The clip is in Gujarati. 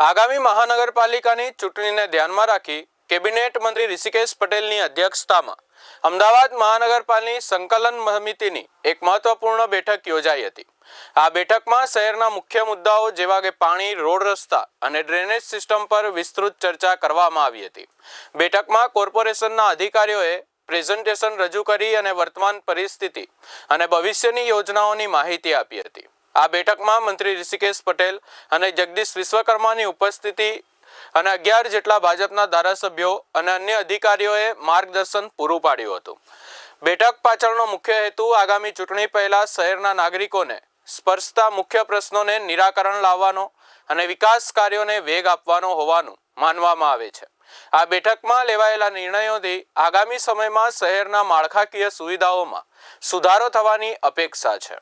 આગામી મહાનગરપાલિકાની ચૂંટણીને ધ્યાનમાં રાખી કેબિનેટ મંત્રી ઋષિકેશ પટેલની અધ્યક્ષતામાં અમદાવાદ મહાનગરપાલિકાની સંકલન સમિતિની એક મહત્વપૂર્ણ બેઠક યોજાઈ હતી. આ બેઠકમાં શહેરના મુખ્ય મુદ્દાઓ જેવા કે પાણી, રોડ રસ્તા અને ડ્રેનેજ સિસ્ટમ પર વિસ્તૃત ચર્ચા કરવામાં આવી હતી. બેઠકમાં કોર્પોરેશનના અધિકારીઓએ પ્રેઝન્ટેશન રજૂ કરી અને વર્તમાન પરિસ્થિતિ અને ભવિષ્યની યોજનાઓની માહિતી આપી હતી. આ બેઠકમાં મંત્રી ઋષિકેશ પટેલ અને જગદીશ વિશ્વકર્માની ઉપસ્થિતિ અને અગિયાર જેટલા ભાજપના ધારાસભ્યો અને અન્ય અધિકારીઓએ માર્ગદર્શન પૂરું પાડ્યું હતું. બેઠક પાછળનો મુખ્ય હેતુ આગામી ચૂંટણી પહેલા શહેરના નાગરિકોને સ્પર્શતા મુખ્ય પ્રશ્નોને નિરાકરણ લાવવાનો અને વિકાસ કાર્યોને વેગ આપવાનો હોવાનું માનવામાં આવે છે. આ બેઠકમાં લેવાયેલા નિર્ણયોથી આગામી સમયમાં શહેરના માળખાકીય સુવિધાઓમાં સુધારો થવાની અપેક્ષા છે.